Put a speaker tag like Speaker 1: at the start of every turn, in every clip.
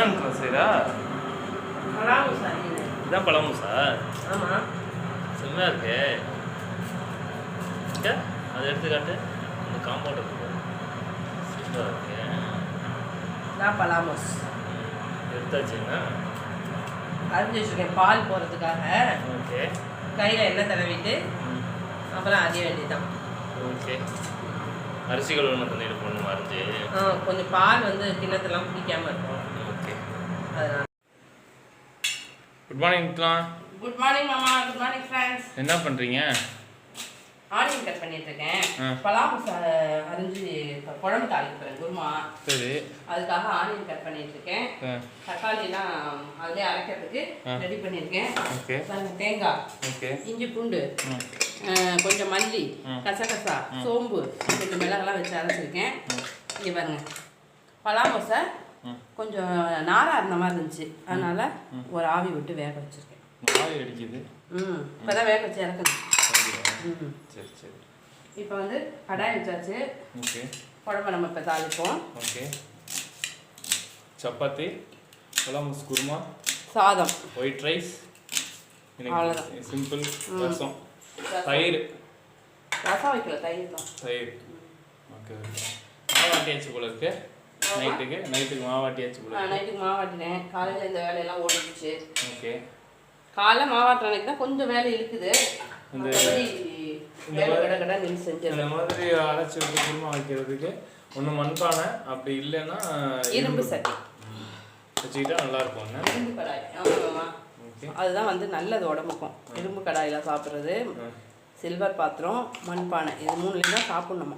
Speaker 1: என்ன செய்கிறா இதான் பழமுசா
Speaker 2: ஆமாம்
Speaker 1: செம்மையா இருக்கே. அதை எடுத்து காட்டு அந்த காம்பவுண்ட் இருக்கு சூப்பராக இருக்கே.
Speaker 2: பலாமோஸ்.
Speaker 1: எடுத்தாச்சுன்னா
Speaker 2: அரிஞ்சு வச்சுருக்கேன் பால் போகிறதுக்காக
Speaker 1: ஓகே.
Speaker 2: கையில் எண்ணெய் தடவிட்டு அப்புறம் அறிய வேண்டியதுதான்.
Speaker 1: ஓகே. அரிசிகள் ஒன்று தண்ணியில் போடணும் அரிஞ்சு.
Speaker 2: கொஞ்சம் பால் வந்து கிண்ணத்தெல்லாம் பிடிக்காம இருக்கும்.
Speaker 1: குட் மார்னிங் முத்துலாம்
Speaker 2: குட் மார்னிங் மாமா குட் மார்னிங் ஃப்ரெண்ட்ஸ்
Speaker 1: என்ன பண்ணுறீங்க
Speaker 2: ஆனியன் கட் பண்ணிட்டு இருக்கேன். பலாமோஸ் அரிஞ்சு குழம்பு தாளிக்கிறேன் குருமா.
Speaker 1: சரி.
Speaker 2: அதுக்காக ஆனியன் கட் பண்ணிட்டு இருக்கேன்.
Speaker 1: ஆ.
Speaker 2: தக்காளிலாம் அதிலே அரைக்கிறதுக்கு. ரெடி பண்ணியிருக்கேன்.
Speaker 1: ஓகே.
Speaker 2: தேங்காய்.
Speaker 1: ஓகே.
Speaker 2: இஞ்சி பூண்டு. கொஞ்சம் மல்லி. கசகசா சோம்பு கொஞ்சம் மிளகெல்லாம் வச்சு அரைச்சிருக்கேன். இங்கே பாருங்க. பலாமோசை கொஞ்சம் நாரா இருந்த மாதிரி இருந்துச்சு. அதனால ஒரு ஆவி விட்டு வேக வச்சிருக்கேன்.
Speaker 1: நாய் அடிக்குது.
Speaker 2: ம் இப்போ தான் வேக வச்சு இறக்கணும்
Speaker 1: சரி சரி.
Speaker 2: இப்போ வந்து கடாய் வச்சாச்சு.
Speaker 1: ஓகே.
Speaker 2: குழம்பு நம்ம இப்போ தாளிப்போம்.
Speaker 1: ஓகே. சப்பாத்தி பழமுஸ் குருமா
Speaker 2: சாதம்.
Speaker 1: White rice. சிம்பிள் ரசம். தயிர்.
Speaker 2: ரசம் வைக்கல தயிர் தான்.
Speaker 1: தயிர். Okay okay. மாவாட்டியாச்சு போல இருக்கு. நைட்டுக்கு? நைட்டுக்கு மாவாட்டியாச்சு
Speaker 2: நைட்டுக்கு மாவாட்டினேன். காலையில் இந்த வேலையெல்லாம் ஓடிடுச்சு.
Speaker 1: ஓகே.
Speaker 2: காலைல மாவாட்டுற அன்னைக்கு தான் கொஞ்சம் வேலை இருக்குது
Speaker 1: இந்த- இந்த மாதிரி- அரைச்சி விட்டு குருமா வைக்கிறதுக்கு ஒன்று மண்பானை அப்படி இல்லைன்னா
Speaker 2: இரும்பு சட்டி.
Speaker 1: வச்சுக்கிட்டா நல்லா இருக்கும்
Speaker 2: இரும்பு கடாய். அதுதான் வந்து நல்லது உடம்புக்கும். இரும்பு கடாயில் சாப்பிட்றது சில்வர் பாத்திரம் மண்பானை. இது மூணுலேயும் தான் சாப்பிட்ணுமா?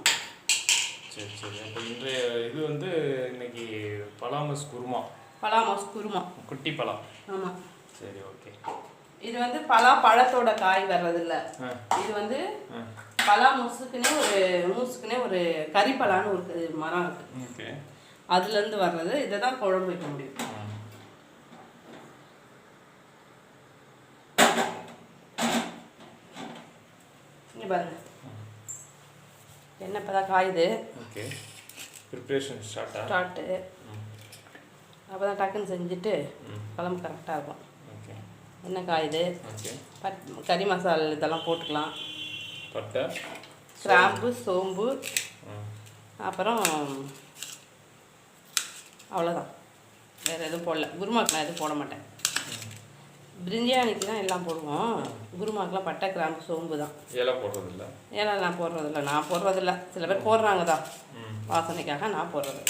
Speaker 1: சரி சரி. அப்போ இன்றைய இது வந்து இன்னைக்கு பலாமஸ் குருமா.
Speaker 2: பலாமாஸ் குருமா.
Speaker 1: குட்டி பழம்.
Speaker 2: ஆமாம்
Speaker 1: சரி ஓகே.
Speaker 2: இது வந்து பலா பழத்தோட காய் வர்றதில்ல. இது வந்து பலா மூசுக்குன்னே ஒரு மூசுக்குன்னே ஒரு கறிப்பலான்னு ஒரு மரம் இருக்குது
Speaker 1: ஓகே.
Speaker 2: அதுலேருந்து வர்றது. இதை தான் குழம்பு வைக்க முடியும். இங்கே பாருங்க. எண்ணெய் இப்போ தான் காயுது.
Speaker 1: ஓகே. ப்ரிப்ரேஷன் ஸ்டார்ட்டா
Speaker 2: ஸ்டார்ட்டு அப்போ தான் டக்குன்னு செஞ்சுட்டு குழம்பு கரெக்டாக இருக்கும்.
Speaker 1: ஓகே.
Speaker 2: எண்ணெய் காயுது.
Speaker 1: ஓகே.
Speaker 2: பட் கறி மசாலா இதெல்லாம் போட்டுக்கலாம்.
Speaker 1: பட்டை?
Speaker 2: கிராம்பு சோம்பு. அப்புறம் அவ்வளோதான் வேறு எதுவும் போடல. குருமாக்கு நான் எதுவும் போட மாட்டேன். பிரியாணிக்கு தான் எல்லாம் போடுவோம். குருமாக்கெலாம் பட்டை கிராம்பு சோம்பு தான்.
Speaker 1: இலை போடுறதில்ல?
Speaker 2: ஏன்னா நான் போடுறதில்ல. நான் போடுறதில்ல. சில பேர் போடுறாங்க தான் வாசனைக்காக நான் போடுறது.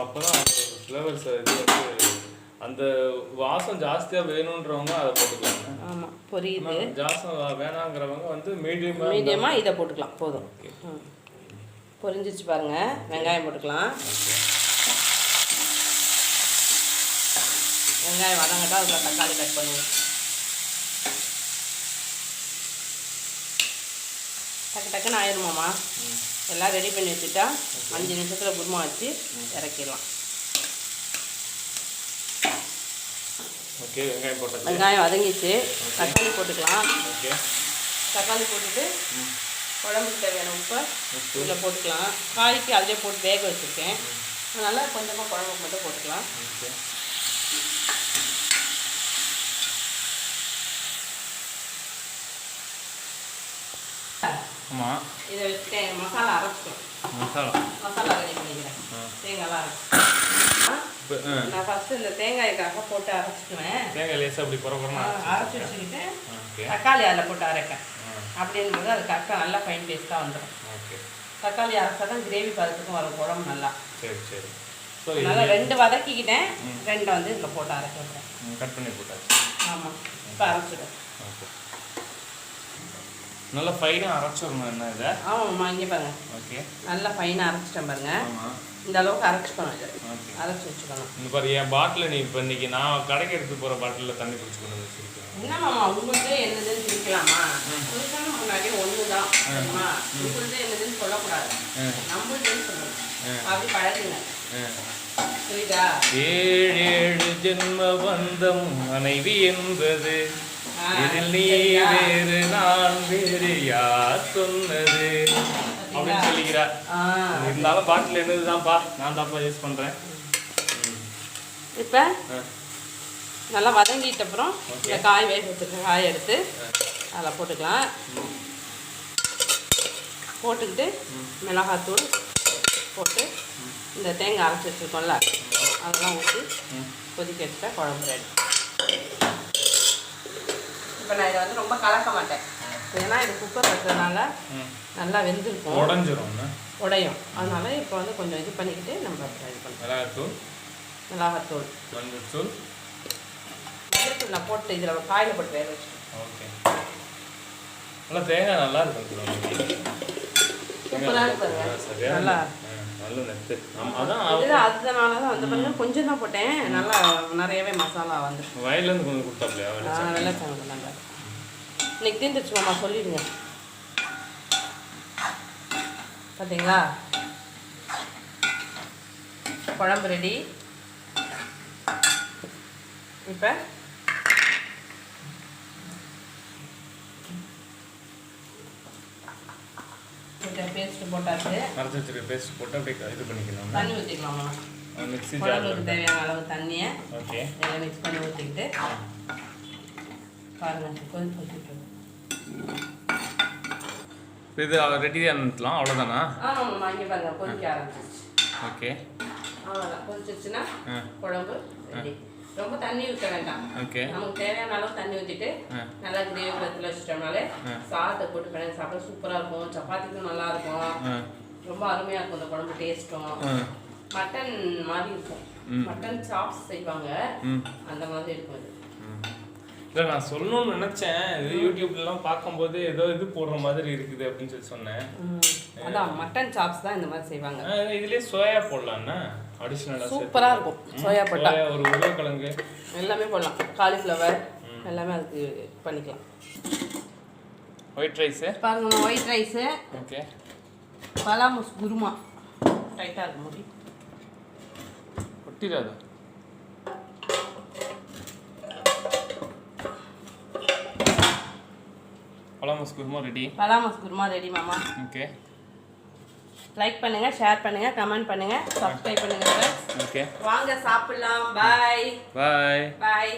Speaker 1: அப்போ தான் ஃப்ளவர்ஸ் இது வந்து அந்த வாசம் ஜாஸ்தியாக வேணுன்றவங்க அதை போட்டுக்கலாங்க.
Speaker 2: ஆமாம் பொரியுது.
Speaker 1: ஜாஸ்தி வேணாங்கிறவங்க வந்து மீடியமாக
Speaker 2: மீடியமாக இதை போட்டுக்கலாம். போதும். பொரிஞ்சிச்சு பாருங்கள் வெங்காயம் போட்டுக்கலாம். வெங்காயம் வதங்கட்டா அதில் தக்காளி கட் பண்ணுவோம். டக்கு டக்குன்னு ஆயிருமாம்மா. எல்லாம் ரெடி பண்ணி வச்சுட்டா அஞ்சு நிமிஷத்தில் குருமா வச்சு இறக்கிடலாம்.
Speaker 1: ஓகே வெங்காயம்
Speaker 2: வெங்காயம் வதங்கிச்சு. தக்காளி போட்டுக்கலாம்.
Speaker 1: ஓகே.
Speaker 2: தக்காளி போட்டுட்டு குழம்புக்கு தேவையான உப்பை இதில் போட்டுக்கலாம். காய்க்கு அதிலே போட்டு வேக வச்சுருக்கேன். அதனால் கொஞ்சமாக குழம்புக்கு மட்டும் போட்டுக்கலாம்.
Speaker 1: ஓகே. ஆமாம்
Speaker 2: இதை வச்சுட்டேன் மசாலா அரைச்சிட்டேன்
Speaker 1: மசாலா.
Speaker 2: மசாலா ரெடி பண்ணிக்கிறேன். தேங்காய்லாம் அரைச்சி.
Speaker 1: இப்போ ஆ.
Speaker 2: நான் ஃபஸ்ட்டு இந்த தேங்காய்க்காக போட்டு அரைச்சிக்குவேன்.
Speaker 1: தேங்காய் லேசாக அப்படி குறக்குறமா
Speaker 2: அரைச்சி வச்சுக்கிட்டு தக்காளி அதில் போட்டு அரைப்பேன்.
Speaker 1: ஆ.
Speaker 2: அப்படிங்கும்போது அது கரெக்டாக நல்லா ஃபைன் பேஸ்ட்டாக வந்துடும்
Speaker 1: ஓகே.
Speaker 2: தக்காளி அரைச்சா தான் கிரேவி பதத்துக்கும் வரும் குழம்பு நல்லா.
Speaker 1: சரி சரி. ஸோ
Speaker 2: அதனால ரெண்டு வதக்கிக்கிட்டேன். ரெண்டை வந்து இதில் போட்டு அரைக்க விட்றேன்
Speaker 1: கட் பண்ணி போட்டாச்சு.
Speaker 2: ஆமாம் இப்போ அரைச்சிடும்
Speaker 1: ஓகே. நல்லா ஃபைனாக அரைச்சிடணும் என்ன இதை?
Speaker 2: ஆமாம்மா இங்கே பாருங்க.
Speaker 1: ஓகே.
Speaker 2: நல்லா ஃபைனாக அரைச்சிட்டேன் பாருங்க.
Speaker 1: ஆமாம்
Speaker 2: இந்த அளவுக்கு அரைச்சிக்கணும் இது அரைச்சி வச்சுக்கணும்.
Speaker 1: இந்த பாரு என் பாட்டில் நீ இப்போ இன்னைக்கு நான் கடைக்கு எடுத்து போகிற பாட்டிலில் தண்ணி பிடிச்சி கொண்டு வந்து
Speaker 2: என்னம்மாம்மா உங்களுதே என்னதுன்னு பிரிக்கலாமா புதுசான முன்னாடி ஒன்று தான் உங்களுதே என்னதுன்னு சொல்லக்கூடாது.
Speaker 1: ஆ.
Speaker 2: நம்மளுதுன்னு சொல்லணும். அப்படி பழகுங்க. புரியுதா?
Speaker 1: ஏழு ஏழு ஜென்ம பந்தம் மனைவி என்பது. இதில் நீ
Speaker 2: சரியா?
Speaker 1: வேறு நான் வேறு யார் சொன்னது? அப்படின்னு சொல்லிக்கிறா.
Speaker 2: ஆ.
Speaker 1: இருந்தாலும் பாட்டில் என்னதுதான்ப்பா? நான் தான்ப்பா யூஸ் பண்ணுறேன்
Speaker 2: இப்போ நல்லா வதங்கிட்ட அப்புறம் இந்த காய் வேக வச்சிருக்க காய் எடுத்து அதில் போட்டுக்கலாம். போட்டுக்கிட்டு மிளகாத்தூள் போட்டு இந்த தேங்காய் அரைச்சி வச்சுருக்கோம்ல அதெல்லாம் ஊற்றி கொதிக்க வச்சுட்டா குழம்பு ரெடி இப்போ நான் இதை வந்து ரொம்ப கலக்க மாட்டேன். ஏன்னா இது குக்கர் வச்சதுனால நல்லா வெந்திருக்கும்.
Speaker 1: உடஞ்சிரும்
Speaker 2: உடையும். அதனால இப்போ வந்து கொஞ்சம் இது பண்ணிக்கிட்டு நம்ம இது பண்ணலாம்.
Speaker 1: மிளகாத்தூள்
Speaker 2: மிளகாத்தூள் மஞ்சத்தூள். நான் போட்டு இதில் காயில் போட்டு வேக வச்சு
Speaker 1: ஓகே. நல்லா தேங்காய் நல்லா இருக்கும்.
Speaker 2: நல்லா.
Speaker 1: நல்ல ஆமா, அதான்
Speaker 2: அதனால தான் வந்து பாருங்க கொஞ்சம் தான் போட்டேன். நல்லா நிறையவே மசாலா வந்து.
Speaker 1: வயல்லேருந்து கொஞ்சம் கொடுத்தாப்லையா?
Speaker 2: வெள்ளச்சாங்க நல்லா இன்னைக்கு தீர்ந்துச்சு மாமா சொல்லிடுங்க. பார்த்தீங்களா குழம்பு ரெடி இப்போ பேஸ்ட் போட்டாச்சு.
Speaker 1: அரைச்சி வச்சிருக்க பேஸ்ட் போட்டு அப்படியே இது பண்ணிக்கணும்
Speaker 2: தண்ணி ஊற்றிக்கலாமா
Speaker 1: மிக்ஸி
Speaker 2: குழம்புக்கு
Speaker 1: ஜார்
Speaker 2: தேவையான அளவு தண்ணியை
Speaker 1: ஓகே.
Speaker 2: எல்லாம் மிக்ஸ் பண்ணி ஊற்றிக்கிட்டு பாருங்க கொதிச்சு ஊற்றிட்டு
Speaker 1: இது ரெடி அனுப்பலாம் அவ்வளோதானா
Speaker 2: ஆமாம்மா இங்கே பாருங்க கொதிக்க ஆரம்பிச்சிருச்சு.
Speaker 1: ஓகே.
Speaker 2: அவ்வளோதான் கொதிச்சிருச்சுன்னா
Speaker 1: ஆ.
Speaker 2: குழம்பு ரெடி ரொம்ப தண்ணி ஊற்ற வேண்டாம்.
Speaker 1: ஓகே.
Speaker 2: நமக்கு தேவையான அளவு தண்ணி ஊற்றிட்டு நல்லா கிரேவி பத்தில் வச்சுட்டோம்னாலே. சாதத்தை போட்டு பிணைஞ்சு சாப்பிட சூப்பராக இருக்கும். சப்பாத்திக்கும் நல்லா இருக்கும். ரொம்ப அருமையாக இருக்கும் இந்த குழம்பு டேஸ்ட்டும் மட்டன் மாதிரி இருக்கும். மட்டன் சாப்ஸ் செய்வாங்க. அந்த மாதிரி இருக்கும் இது
Speaker 1: இல்லை நான் சொல்லணும்னு நினச்சேன். இது யூடியூப்லலாம் பார்க்கும்போது ஏதோ இது போடுற மாதிரி இருக்குது அப்படின்னு சொல்லி சொன்னேன்.
Speaker 2: அதான் மட்டன் சாப்ஸ் தான் இந்த மாதிரி செய்வாங்க.
Speaker 1: இதுலயே சோயா போடலாம்னா அடிஷ்னலாக
Speaker 2: சூப்பராக இருக்கும் சோயா போட்டா.
Speaker 1: ஒரு உருளைக்கிழங்கு.
Speaker 2: எல்லாமே போடலாம். காலிஃப்ளவர் எல்லாமே அதுக்கு பண்ணிக்கலாம்.
Speaker 1: ஒயிட் ரைஸு
Speaker 2: பாருங்க ஒயிட் ரைஸு
Speaker 1: ஓகே
Speaker 2: பலாமுஸ் குருமா. டைட்டாக இருக்கும் முடி.
Speaker 1: ஒட்டிடாது? பழமஸ் குருமா ரெடி
Speaker 2: பலாமுஸ் குருமா ரெடி மாமா.
Speaker 1: ஓகே
Speaker 2: லைக் பண்ணுங்க ஷேர் பண்ணுங்க கமெண்ட் பண்ணுங்க சப்ஸ்கிரைப் பண்ணுங்க.
Speaker 1: ஓகே
Speaker 2: வாங்க சாப்பிடலாம். பாய்
Speaker 1: பாய்
Speaker 2: பாய்